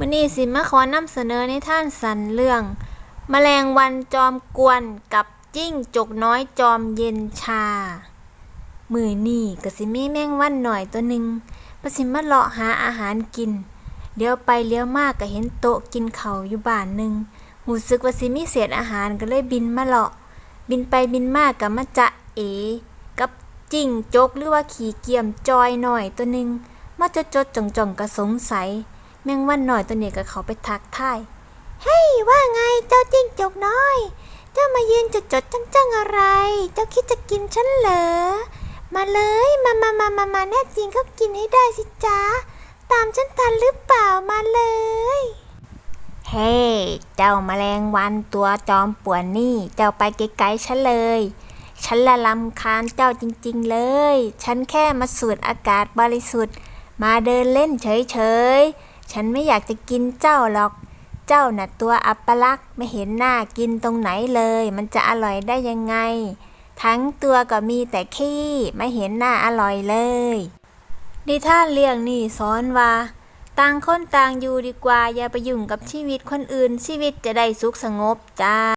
มื้อนี้สิมาขอนำเสนอในท่านสันเรื่อง แมลงวันจอมกวนกับจิ้งจกน้อยจอมเย็นชา มือนี่ก็สิมีแมงวันหน่อยตัวหนึ่งประสิมาเลาะหาอาหารกิน เลี้ยวไปเลี้ยวมากก็เห็นโต๊ะกินเขาอยู่บ้านหนึ่งหูซึกว่าสิมีเศษอาหารก็เลยบินมาเลาะ บินไปบินมากกับมาจะเอ กับจิ้งจกหรือว่าขี่เกียมจอยหน่อยตัวหนึ่งมาจดจดจ่องจ่องก็สงสัย แมงวันหน่อยตัวนี้ก็เขาไปทักทายเฮ้ยว่าไงเจ้าจิ้งจกน้อย เจ้ามายืนจดจดจังจังๆอะไร เจ้าคิดจะกินฉันเหรอ มาเลยมามามามามาแน่จริงก็กินให้ได้สิจ๊ะตามฉันทันหรือเปล่ามาเลย เฮ้เจ้าแมลงวันตัวจอมป่วนนี่ เจ้าไปไกลๆฉันเลย ฉันละลำคาญเจ้าจริงๆเลย ฉันแค่มาสูดอากาศบริสุทธิ์ มาเดินเล่นเฉยๆ ฉันไม่อยากจะกินเจ้าหรอก เจ้าน่ะตัวอัปลักษ์ไม่เห็นหน้ากินตรงไหนเลย มันจะอร่อยได้ยังไง ทั้งตัวก็มีแต่ขี้ไม่เห็นหน้าอร่อยเลยนิทานเรื่องนี่สอนว่าต่างคนต่างอยู่ดีกว่าอย่าไปยุ่งกับชีวิตคนอื่น ชีวิตจะได้สุขสงบจ้า